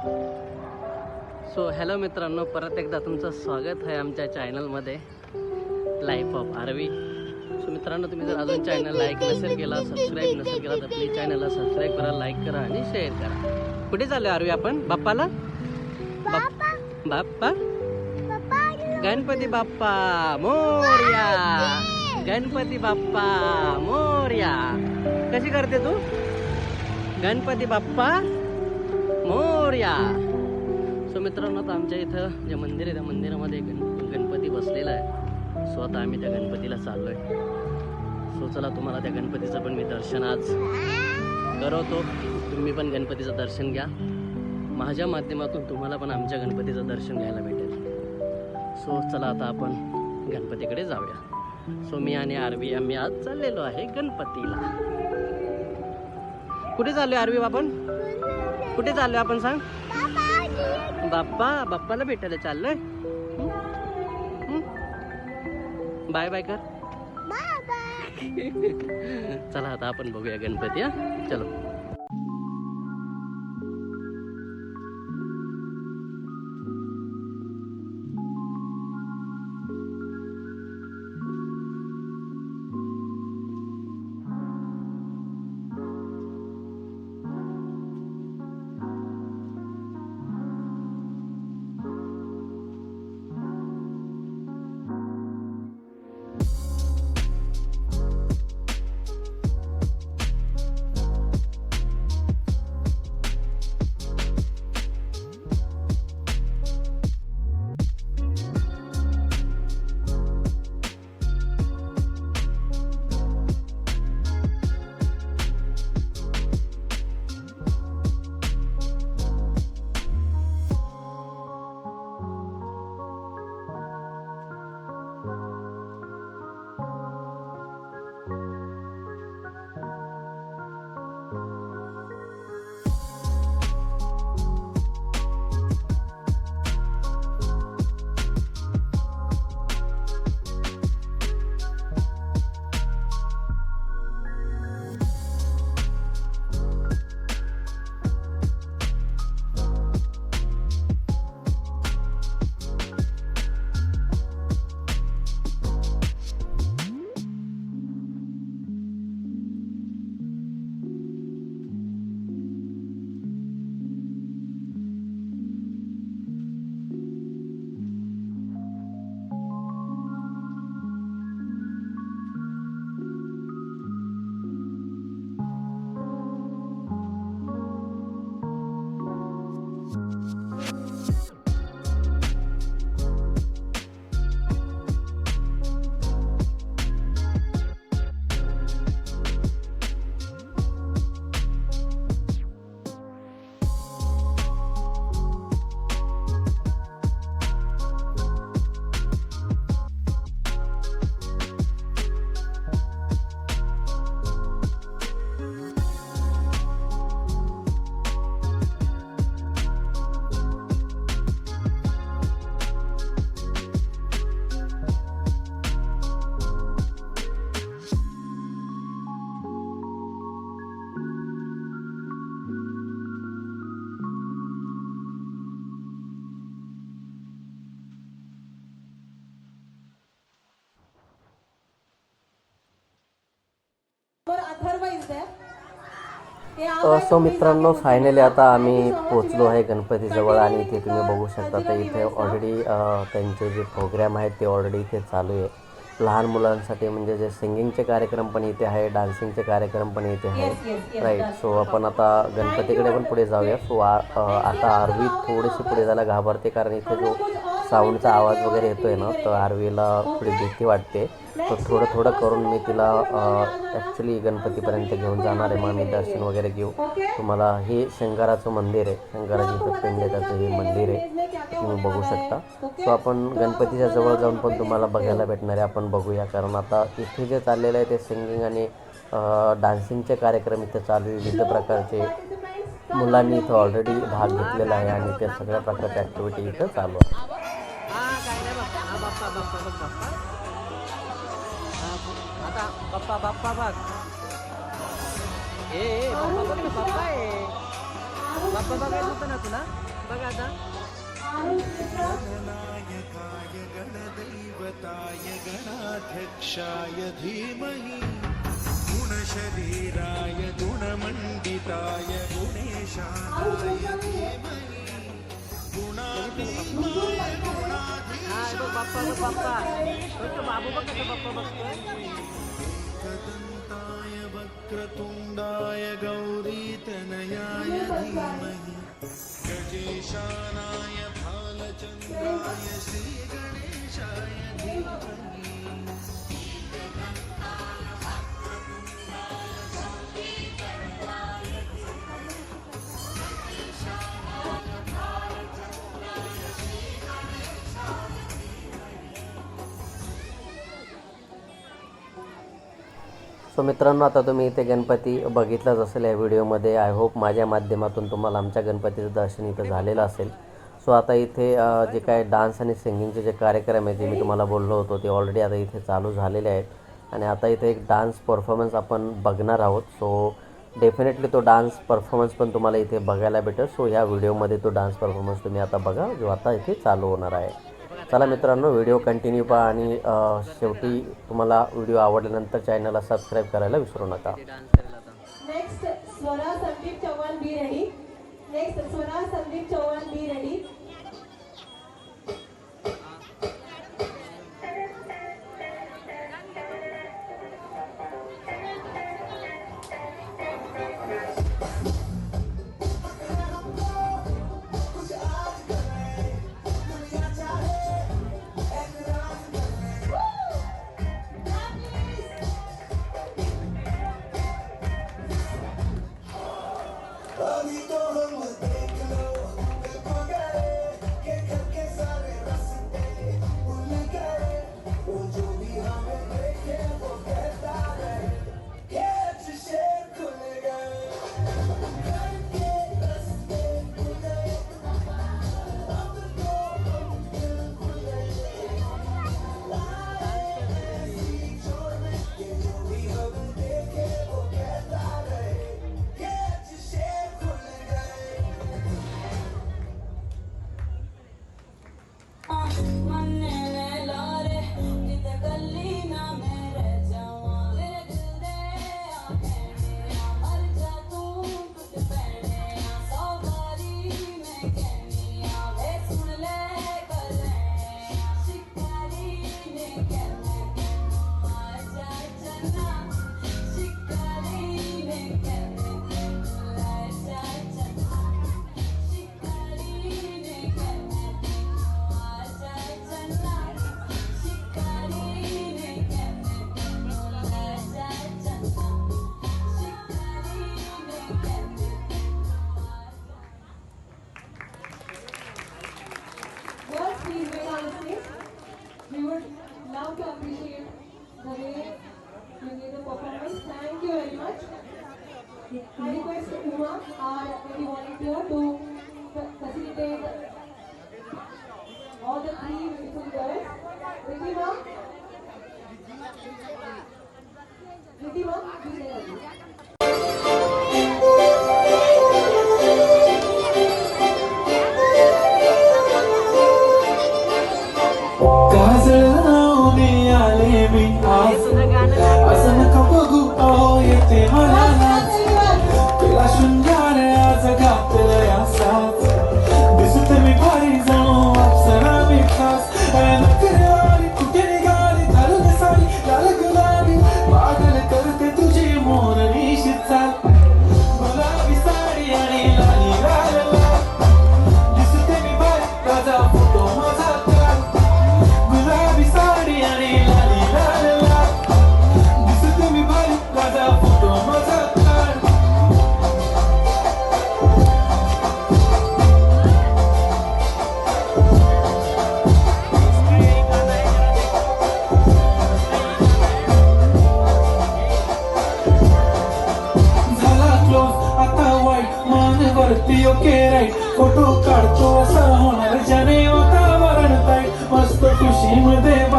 So hello मित्रांनो परत एकदा तुमचं स्वागत आहे आमच्या चॅनलमध्ये लाईफ ऑफ आरवी सो मित्रांनो तुम्ही जर अजून चॅनल लाईक नसेल केला सबस्क्राईब नसेल केला तर प्लीज चॅनलला सबस्क्राईब करा लाईक करा आणि शेअर करा. कुठे चाललो आरवी आपण? बाप्पाला? बाप- बाप्पा? गणपती बाप्पा मोर्या. गणपती बाप्पा मोर्या. कशी करते तू? गणपती बाप्पा मोर्या. सो मित्रांनो आता आमच्या इथं जे मंदिर आहे त्या मंदिरामध्ये गण गणपती बसलेला आहे. सो आता आम्ही त्या गणपतीला चाललोय. सो चला तुम्हाला त्या गणपतीचं पण मी दर्शन आज करवतो. तुम्ही पण गणपतीचं दर्शन घ्या. माझ्या माध्यमातून तुम्हाला पण आमच्या गणपतीचं दर्शन घ्यायला भेटेल. सो चला आता आपण गणपतीकडे जाऊया. सो मी आणि आरवी आम्ही आज चाललेलो आहे गणपतीला. कुठे चाललोय आरवी आपण कुठे चाललोय आपण सांग? बाप्पा बाप्पाला भेटायला चाललोय. बाय बाय कर. चला आता आपण बघूया गणपती हा? चलो. सो मित्रांनो फायनली आता आम्ही पोचलो आहे गणपतीजवळ आणि इथे तुम्ही बघू शकता तर इथे ऑलरेडी त्यांचे जे प्रोग्राम आहेत ते ऑलरेडी इथे चालू आहे. लहान मुलांसाठी म्हणजे जे सिंगिंगचे कार्यक्रम पण इथे आहे डान्सिंगचे कार्यक्रम पण इथे आहे. राईट सो आपण आता गणपतीकडे पण पुढे जाऊया. सो आता आरवी थोडीशी पुढे जायला घाबरते कारण इथे जो साऊंडचा आवाज वगैरे येतोय ना तर आरवीला थोडी भीती वाटते. तर थोडं थोडं करून मी तिला ॲक्च्युली गणपतीपर्यंत घेऊन जाणार आहे. मग आम्ही दर्शन वगैरे घेऊ. तुम्हाला हे शंकराचं मंदिर आहे. शंकराजीचं पिंड त्याचं हे मंदिर आहे. तुम्ही बघू शकता. सो आपण गणपतीच्या जवळ जाऊन पण तुम्हाला बघायला भेटणार आहे. आपण बघूया. कारण आता इथे जे चाललेलं आहे ते सिंगिंग आणि डान्सिंगचे कार्यक्रम इथे चालू आहे विविध प्रकारचे मुलांनी इथं ऑलरेडी भाग घेतलेला आहे आणि त्या सगळ्या प्रकारच्या ॲक्टिव्हिटी इथं चालू आहे आता बाप्पा बाप्पा बघ ए बाप्पा बघ ना बाप्पा आहे बाप्पा बघायचं होतं ना तुला बघ आता नायकाय गणदैवताय गणाध्यक्षाय धीमहि गुणशरीराय गुणमण्डिताय गुणेशाय धीमहि गुणाधीनाय हा बघ बाप्पा बघ बाप्पा बघ तो बाबू बघ कसं बाप्पा बघतोय गुणाधीनाय वक्रतुण्डाय गौरीतनयाय धीमहि गजेशानाय भालचन्द्राय श्रीगणेशाय धीमहि। सो मित्रांनो आता तुम्ही इथे गणपती बघितलाच असेल या व्हिडिओमध्ये. आय होप माझ्या माध्यमातून तुम्हाला आमच्या गणपतीचं दर्शन इथं झालेलं असेल. सो आता इथे जे काय डान्स आणि सिंगिंगचे जे कार्यक्रम आहेत जे मी तुम्हाला बोललो होतो ते ऑलरेडी आता इथे चालू झालेले आहेत. आणि आता इथे एक डान्स परफॉर्मन्स आपण बघणार आहोत. सो डेफिनेटली तो डान्स परफॉर्मन्स पण तुम्हाला इथे बघायला भेटेल. सो ह्या व्हिडिओमध्ये तो डान्स परफॉर्मन्स तुम्ही आता बघा जो आता इथे चालू होणार आहे. चला मित्रांनो व्हिडिओ कंटिन्यू पहा आणि शेवटी तुम्हाला व्हिडिओ आवडल्यानंतर चॅनलला सबस्क्राईब करायला विसरू नका. Next Swara Sandeep Chavan be ready. Next Swara Sandeep Chavan be ready.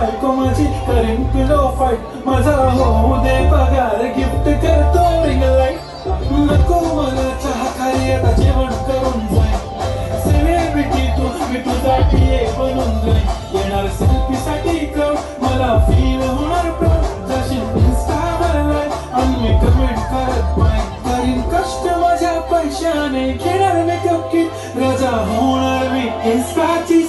बायको माझी करेन पिलो फाईट माझा होऊ दे पगार गिफ्ट करतो रिंग लाइट नको मला चहा खाली आता जेवण करून जाय सेलिब्रिटी तू मी तुझ्यासाठी एक बनून जाय येणार सेल्फीसाठी कर मला फील होणार प्राऊड जशी इन्स्टावर लाईक आणि मी कमेंट करत पाय करीन कष्ट माझ्या पैशाने घेणार मेकअप किट रजा होणार मी इन्स्टाची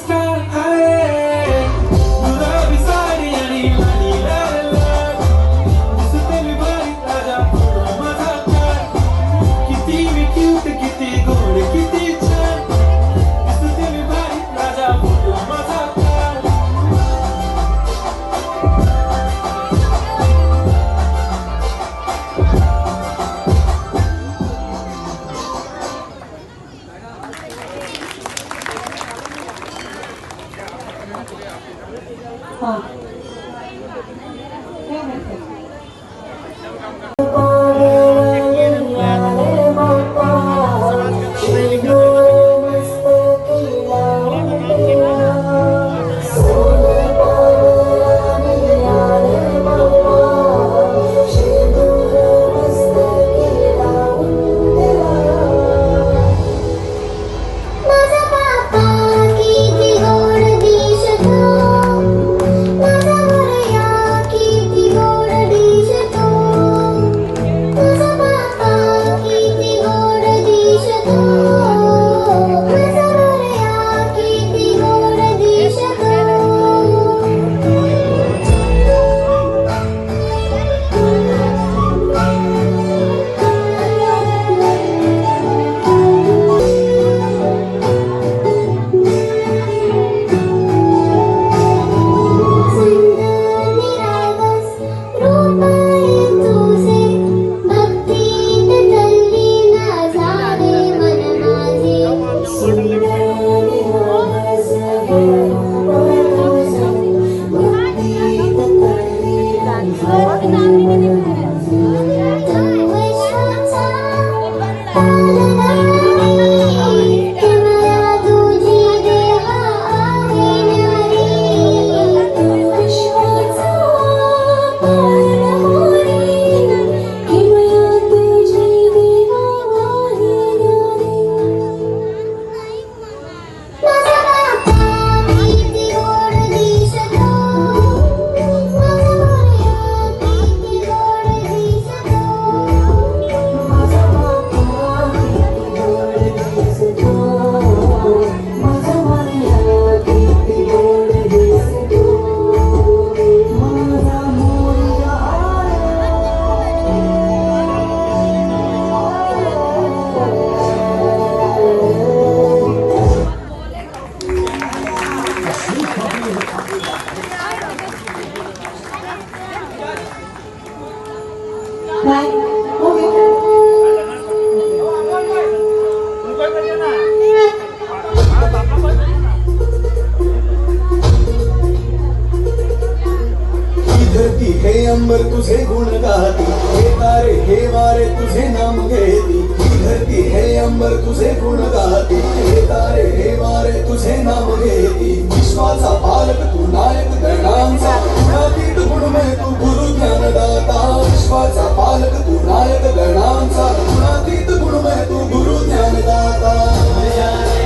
तुझे गुण गाती, हे तारे, हे वारे, तुझे नाम घेती। ही धरती हे अंबर तुझे गुण गाती, हे तारे, हे वारे, तुझे नाम घेती। विश्वाचा पालक तू नायक गणांचा गुणातीत गुणमय तू गुरु ज्ञानदाता. विश्वाचा पालक तू नायक गणांचा गुणातीत गुणमय तू गुरु ज्ञानदाता.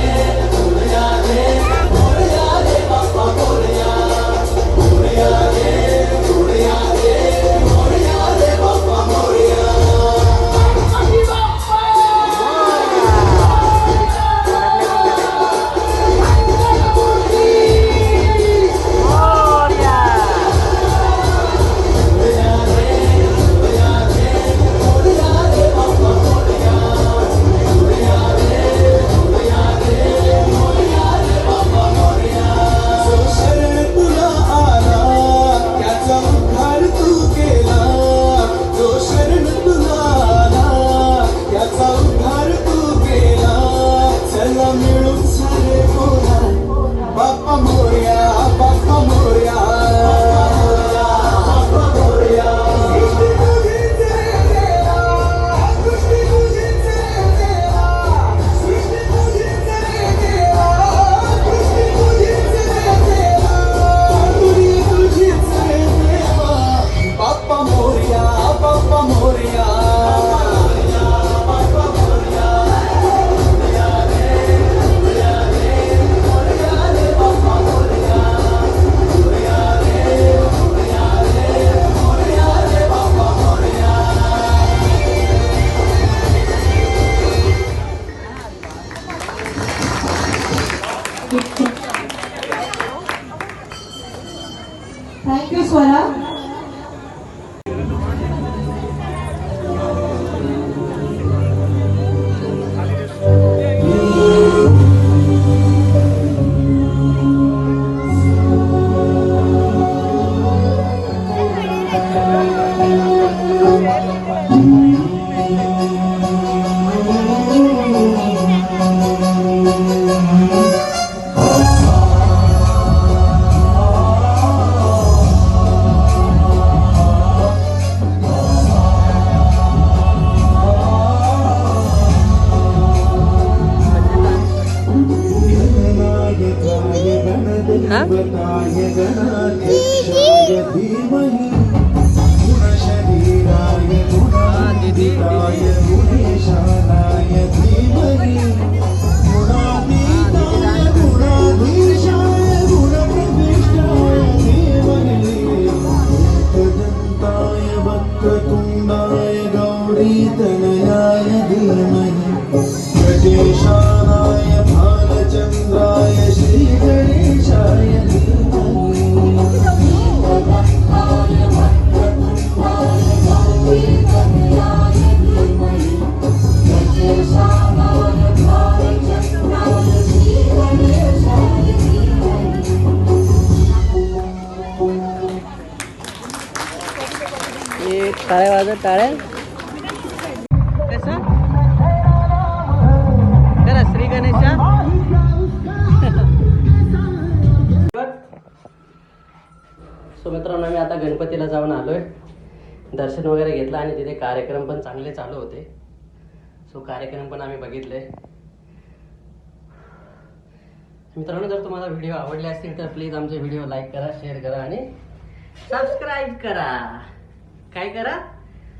个冬 सो मित्रांनो आम्ही आता गणपतीला जाऊन आलोय. दर्शन वगैरे घेतलं आणि तिथे कार्यक्रम पण चांगले चालू होते. सो कार्यक्रम पण आम्ही बघितले. मित्रांनो जर तुम्हाला व्हिडिओ आवडले असतील तर प्लीज आमचे व्हिडिओ लाईक करा शेअर करा आणि सबस्क्राईब करा. काय करा?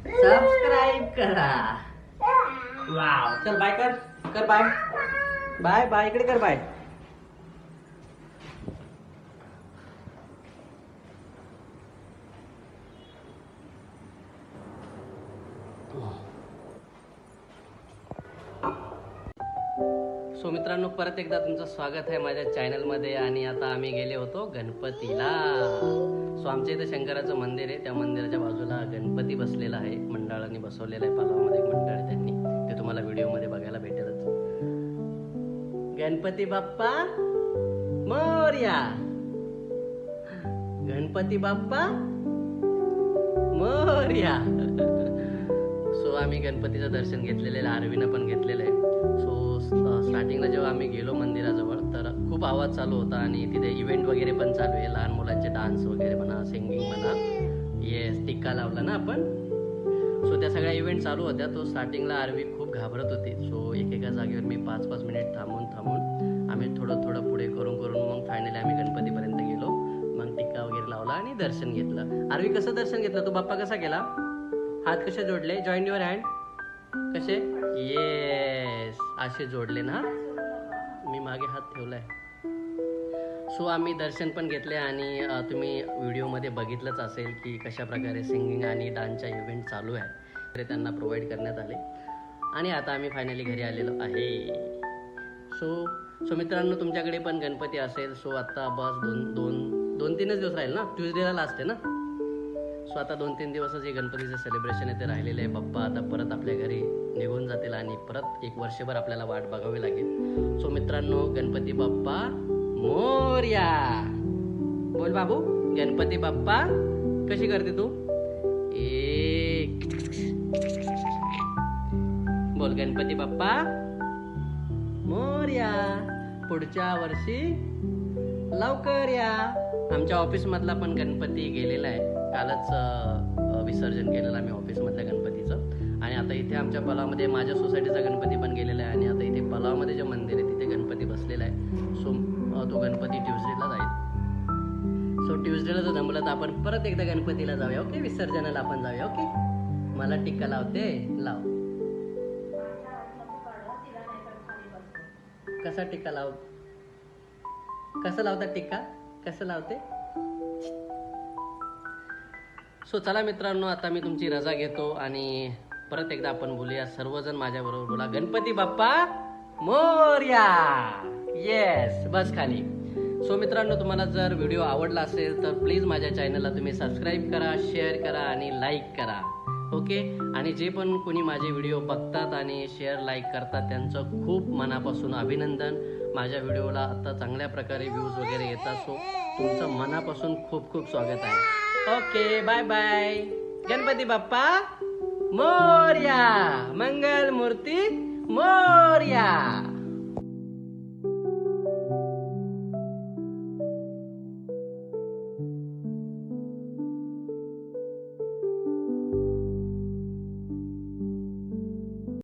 सबस्क्राईब करा. वाव. चल बाय कर. कर बाय. Bye bye. इकडे कर बाय. सो मित्रांनो परत एकदा तुमचं स्वागत आहे माझ्या चॅनलमध्ये आणि आता आम्ही गेले होतो गणपतीला. सो आमच्या इथं शंकराचं मंदिर आहे. त्या मंदिराच्या बाजूला गणपती बसलेला आहे. मंडळाने बसवलेला आहे. पालावामध्ये मंडळ त्यांनी. ते तुम्हाला व्हिडिओमध्ये बघायला भेटेलच. गणपती बाप्पा मोर्या. गणपती बाप्पा मोर्या. सो आम्ही गणपतीचं दर्शन घेतलेलं आहे. आरवीनं पण घेतलेलं आहे. सो स्टार्टिंगला जेव्हा आम्ही गेलो मंदिराजवळ तर खूप आवाज चालू होता आणि तिथे इव्हेंट वगैरे पण चालू आहे. लहान मुलांचे डान्स वगैरे म्हणा सिंगिंग म्हणा. येस टिक्का लावला ना आपण. सो त्या सगळ्या इव्हेंट चालू होत्या. तो स्टार्टिंगला आरवी खूप घाबरत होती. सो एकेका जागेवर मी पाच पाच मिनिट थांबून थांबून आम्ही थोडं थोडं पुढे करून करून मग फायनली आम्ही गणपतीपर्यंत गेलो. मग टिक्का वगैरे लावला आणि दर्शन घेतलं. आरवी कसं दर्शन घेतलं? तो बाप्पा कसा केला हात कसे जोडले? जॉईंट युअर हँड कसे? ये असे जोडले ना? मी मागे हात ठेवलाय. सो आम्ही दर्शन पण घेतले आणि तुम्ही व्हिडिओमध्ये बघितलंच असेल की कशा प्रकारे सिंगिंग आणि डान्सच्या इव्हेंट चालू आहे. ते त्यांना प्रोव्हाइड करण्यात आले. आणि आता आम्ही फायनली घरी आलेलो आहे. सो सो मित्रांनो तुमच्याकडे पण गणपती असेल. सो आत्ता बस दोन दोन दोन तीनच दिवस राहील ना? ट्युजडेला लास्ट आहे ना? सो आता दोन तीन दिवसच हे गणपतीचं सेलिब्रेशन आहे ते राहिलेलं आहे. बाप्पा आता परत आपल्या घरी निघून जातील आणि परत एक वर्षभर आपल्याला वाट बघावी लागेल. सो मित्रांनो गणपती बाप्पा मोर्या! बोल बाबू गणपती बाप्पा कशी करते तू? एक. बोल गणपती बाप्पा मोर्या! पुढच्या वर्षी लवकर या. आमच्या ऑफिसमधला पण गणपती गेलेला आहे. कालच विसर्जन केलेलं आम्ही ऑफिसमधल्या गणपतीचं. आणि आता इथे आमच्या पलावमध्ये माझ्या सोसायटीचा गणपती पण गेलेला आहे. आणि आता इथे पलावमध्ये जे मंदिर आहे तिथे गणपती बसलेला आहे. सो तो गणपती ट्युजडेला जाईल. सो ट्युजडेला जर जमलं तर आपण परत एकदा गणपतीला जाऊया ओके? विसर्जनाला आपण जाऊया ओके? मला टिक्का लावते लाव. कसा टिक्का लाव? कसं लावतात टिक्का कसं लावते? सो चला मित्रांनो आता मी तुमची रजा घेतो आणि परत एकदा आपण बोलूया. सर्वजण माझ्याबरोबर बोला. गणपती बाप्पा मोर्या! येस बस खाली. सो मित्रांनो तुम्हाला जर व्हिडिओ आवडला असेल तर प्लीज माझ्या चॅनलला तुम्ही सबस्क्राईब करा शेअर करा आणि लाईक करा. ओके आणि जे पण कोणी माझे व्हिडिओ बघतात आणि शेअर लाईक करतात त्यांचं खूप मनापासून अभिनंदन. माझ्या व्हिडिओला आता चांगल्या प्रकारे व्ह्यूज वगैरे येतात. सो तुमचं मनापासून खूप खूप स्वागत आहे. Okay bye bye Ganpati Bappa Morya Mangal Murti Morya